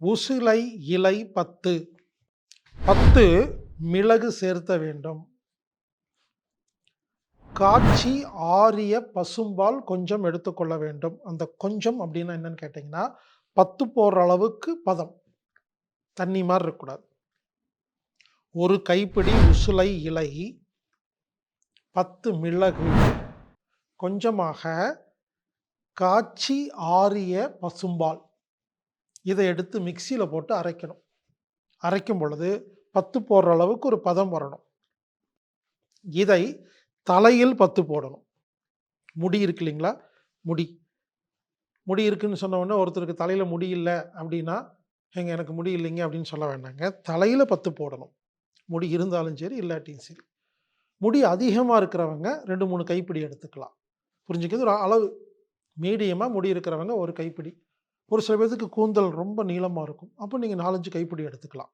உசிலை இலை பத்து. பத்து மிளகு சேர்த்த வேண்டும். காய்ச்சி ஆரிய பசும்பால் கொஞ்சம் எடுத்துக்கொள்ள வேண்டும். அந்த கொஞ்சம் அப்படின்னா என்னன்னு கேட்டிங்கன்னா பத்து போடுற அளவுக்கு பதம். தண்ணி மாதிரி இருக்கக்கூடாது. ஒரு கைப்பிடி உசுலை இலை பத்து மிளகு. கொஞ்சமாக காய்ச்சி ஆரிய பசும்பால். இதை எடுத்து மிக்சியில் போட்டு அரைக்கணும். அரைக்கும் பொழுது பத்து போடுற அளவுக்கு ஒரு பதம் வரணும். இதை தலையில் பத்து போடணும். முடி இருக்கு இல்லைங்களா? முடி. முடி இருக்குன்னு சொன்ன உடனே ஒருத்தருக்கு தலையில் முடி இல்லை அப்படின்னா எங்கள் எனக்கு முடி இல்லைங்க அப்படின்னு சொல்ல வேண்டாங்க. தலையில் பத்து போடணும். முடி இருந்தாலும் சரி இல்லாட்டியும் சரி. முடி அதிகமாக இருக்கிறவங்க ரெண்டு மூணு கைப்பிடி எடுத்துக்கலாம். புரிஞ்சுக்கிறது ஒரு அளவு. மீடியமாக முடி இருக்கிறவங்க ஒரு கைப்பிடி. ஒரு சில பேர்த்துக்கு கூந்தல் ரொம்ப நீளமாக இருக்கும். அப்போ நீங்கள் நாலஞ்சு கைப்பிடி எடுத்துக்கலாம்.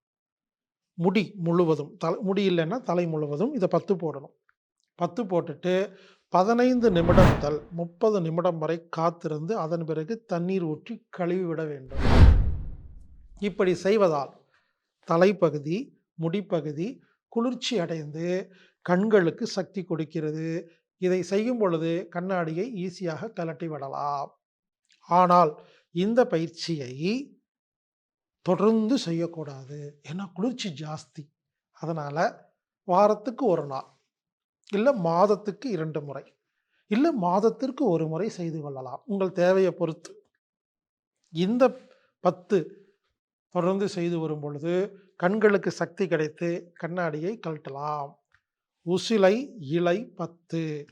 முடி முழுவதும் தலை முடி இல்லைன்னா தலை முழுவதும் இதை பத்து போடணும். பத்து போட்டுட்டு பதினைந்து நிமிடம் முதல் முப்பது நிமிடம் வரை காத்திருந்து அதன் பிறகு தண்ணீர் ஊற்றி கழுவி விட வேண்டும். இப்படி செய்வதால் தலைப்பகுதி முடிப்பகுதி குளிர்ச்சி அடைந்து கண்களுக்கு சக்தி கொடுக்கிறது. இதை செய்யும் பொழுது கண்ணாடியை ஈஸியாக கலட்டி விடலாம். ஆனால் இந்த பயிற்சியை தொடர்ந்து செய்யக்கூடாது. ஏன்னா குளிர்ச்சி ஜாஸ்தி. அதனால் வாரத்துக்கு ஒரு நாள் இல்லை மாதத்துக்கு இரண்டு முறை இல்லை மாதத்திற்கு ஒரு முறை செய்து கொள்ளலாம். உங்கள் தேவையை பொறுத்து. இந்த பத்து தொடர்ந்து செய்து வரும் பொழுது கண்களுக்கு சக்தி கிடைத்து கண்ணாடியை கழட்டலாம். உசிலை இலை பத்து.